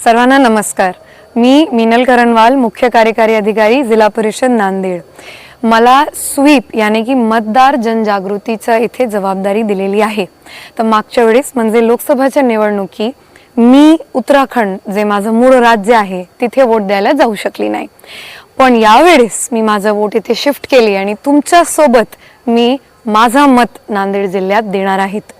सर्वांना नमस्कार. मी मिनल करणवाल मुख्य कार्यकारी अधिकारी जिल्हा परिषद नांदेड. मला स्वीप याने की मतदार जनजागृतीचं इथे जबाबदारी दिलेली आहे. तर मागच्या वेळेस म्हणजे लोकसभाच्या निवडणुकी मी उत्तराखंड जे माझं मूळ राज्य आहे तिथे वोट द्यायला जाऊ शकली नाही. पण यावेळेस मी माझं वोट इथे शिफ्ट केली आणि तुमच्यासोबत मी माझा मत नांदेड जिल्ह्यात देणार आहेत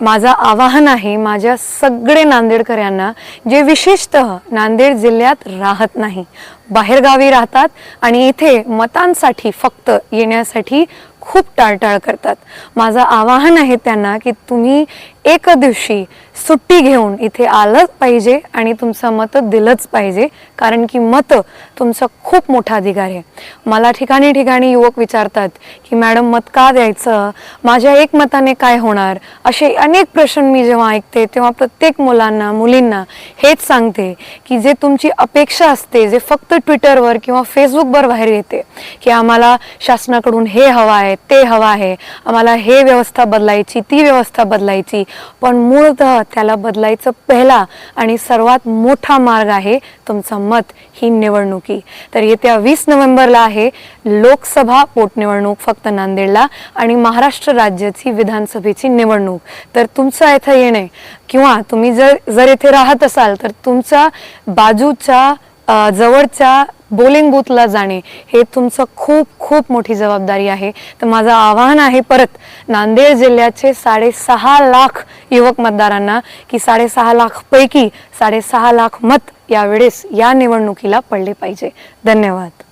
माझं आवाहन आहे माझ्या सगळे नांदेडकरांना जे विशेषतः नांदेड जिल्ह्यात राहत नाही बाहेरगावी राहतात आणि इथे मतांसाठी फक्त येण्यासाठी खूप टाळटाळ करतात. माझं आवाहन आहे त्यांना की तुम्ही एक दिवशी सुट्टी घेऊन इथे आलंच पाहिजे आणि तुमचं मतं दिलंच पाहिजे कारण की मतं तुमचा खूप मोठा अधिकार आहे. मला ठिकाणी ठिकाणी युवक विचारतात की मॅडम मत का द्यायचं? माझ्या एक मताने काय होणार? असे अनेक प्रश्न मी जेव्हा ऐकते तेव्हा प्रत्येक मुलांना मुलींना हेच सांगते की जे तुमची अपेक्षा असते जे फक्त ट्विटरवर किंवा फेसबुकवर बाहेर येते की आम्हाला शासनाकडून हे हवं आहे ते हवं आहे. आम्हाला हे व्यवस्था बदलायची ती व्यवस्था बदलायची. पण मूळतः त्याला बदलायचं पहिला आणि सर्वात मोठा मार्ग आहे तुमचं मत ही निवडणुकी. तर येत्या वीस नोव्हेंबरला आहे लोकसभा पोटनिवडणूक फक्त नांदेडला आणि महाराष्ट्र राज्याची विधानसभेची निवडणूक. तर तुमचं इथं येणे किंवा तुम्ही जर जर इथे राहत असाल तर तुमच्या बाजूच्या जवळच्या बोलिंग बूथला जाणे हे तुमचं खूप खूप मोठी जबाबदारी आहे. तर माझं आवाहन आहे परत नांदेड जिल्ह्याचे साडेसहा लाख युवक मतदारांना की साडेसहा लाख पैकी साडेसहा लाख मत यावेळेस या निवडणुकीला पडले पाहिजे. धन्यवाद.